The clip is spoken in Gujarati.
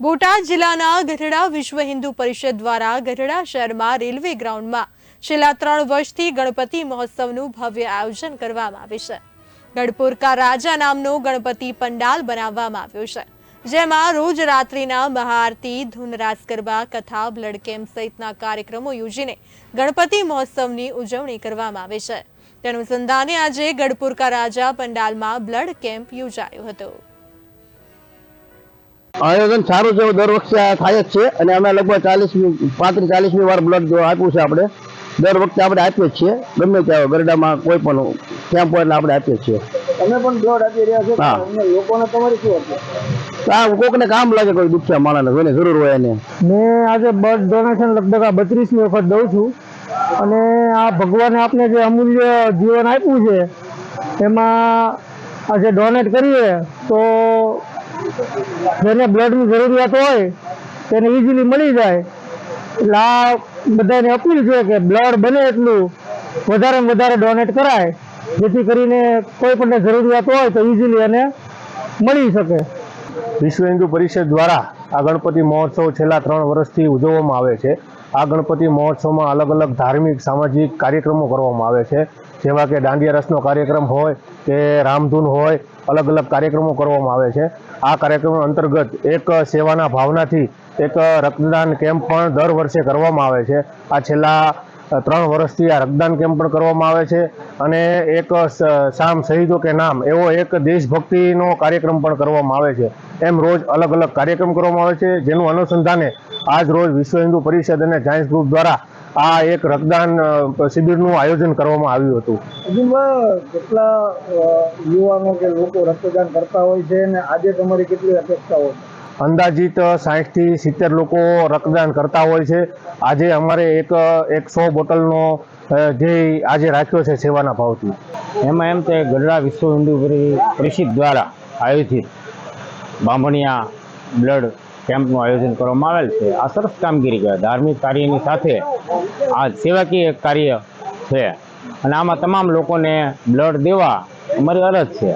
બોટાદ જિલ્લાના ગઢડા વિશ્વ હિન્દુ પરિષદ દ્વારા ગઢડા શહેરમાં રેલવે ગ્રાઉન્ડમાં છેલ્લા ત્રણ વર્ષથી ગણપતિ મહોત્સવનું ભવ્ય આયોજન કરવામાં આવે છે. ગઢપુર કા રાજા નામનો ગણપતિ પંડાલ બનાવવામાં આવ્યો છે. જેમાં રોજ રાત્રિના મહાઆરતી ધૂન રાસ ગરબા, કથા બ્લડ કેમ્પ સહિતના કાર્યક્રમો યોજીને ગણપતિ મહોત્સવની ઉજવણી કરવામાં આવે છે. તેનું સંધાને આજે ગઢપુરકા રાજા પંડાલમાં બ્લડ કેમ્પ યોજાયો હતો. આયોજન સારું છે દર વખતે આ થાય જ છે. અને અમે લગભગ ચાલીસમી પાંત્રીસ ચાલીસમી વાર બ્લડ જો આપ્યું છે આપણે. દર વખતે આપણે આપીએ જ છીએ. ગમે ત્યાં ગરડામાં કોઈ પણ કેમ્પ હોય આપણે આપીએ છીએ. તમે પણ બ્લડ આપી રહ્યા છો હા. લોકોને તમારી શું હતું કોકને કામ લાગે કોઈ દુખ્યા માણસને કોઈને જરૂર હોય એને. મેં આજે બ્લડ ડોનેશન લગભગ આ બત્રીસમી વખત દઉં છું. અને આ ભગવાને આપને જે અમૂલ્ય જીવન આપ્યું છે એમાં આજે ડોનેટ કરીએ તો જેને બ્લડની જરૂરિયાત હોય, તેને ઇઝીલી મળી જાય. એટલે આ બધાને અપીલ છે કે બ્લડ બને એટલું, વધારે ને વધારે ડોનેટ કરાય. જેથી કરીને કોઈ પણ જરૂરિયાત હોય તો ઇઝીલી એને મળી શકે. વિશ્વ હિન્દુ પરિષદ દ્વારા આ ગણપતિ મહોત્સવ છેલ્લા ત્રણ વર્ષથી ઉજવવામાં આવે છે. આ ગણપતિ મહોત્સવમાં અલગ અલગ ધાર્મિક, સામાજિક કાર્યક્રમો કરવામાં આવે છે. જેવા કે દાંડિયા રસનો કાર્યક્રમ હોય કે રામધૂન હોય, અલગ અલગ કાર્યક્રમો કરવામાં આવે છે. આ કાર્યક્રમ અંતર્ગત એક સેવાના ભાવનાથી એક રક્તદાન કેમ્પ પણ દર વર્ષે કરવામાં આવે છે. આ છેલ્લા ત્રણ વર્ષથી આ રક્તદાન કેમ્પ પણ કરવામાં આવે છે અને એક સ- શામ શહીદો કે નામ એવો એક દેશભક્તિનો કાર્યક્રમ પણ કરવામાં આવે છે. એમ રોજ અલગ અલગ કાર્યક્રમ કરવામાં આવે છે, જેનું અનુસંધાને આજ રોજ વિશ્વ હિન્દુ પરિષદ અને જાયન્સ ગ્રુપ દ્વારા આ એક રક્તદાન શિબિરનું આયોજન કરવામાં આવ્યું હતું. અર્જુનભાઈ કેટલા યુવાનો કે લોકો રક્તદાન કરતા હોય છે અને આજે તમારી કેટલી અપેક્ષાઓ છે? અંદાજિત સાહીઠથી સિત્તેર લોકો રક્તદાન કરતા હોય છે. આજે અમારે એક એકસો બોટલનો ધ્યેય આજે રાખ્યો છે સેવાના ભાવથી. એમાં એમ તે ગઢડા વિશ્વ હિન્દુ પરિષદ દ્વારા આયોજિત બામણિયા બ્લડ કેમ્પનું આયોજન કરવામાં આવેલ છે. આ સરસ કામગીરી કહેવાય. ધાર્મિક કાર્યની સાથે આ સેવાકીય કાર્ય છે. અને આમાં તમામ લોકોને બ્લડ દેવા અમારી અરજ છે.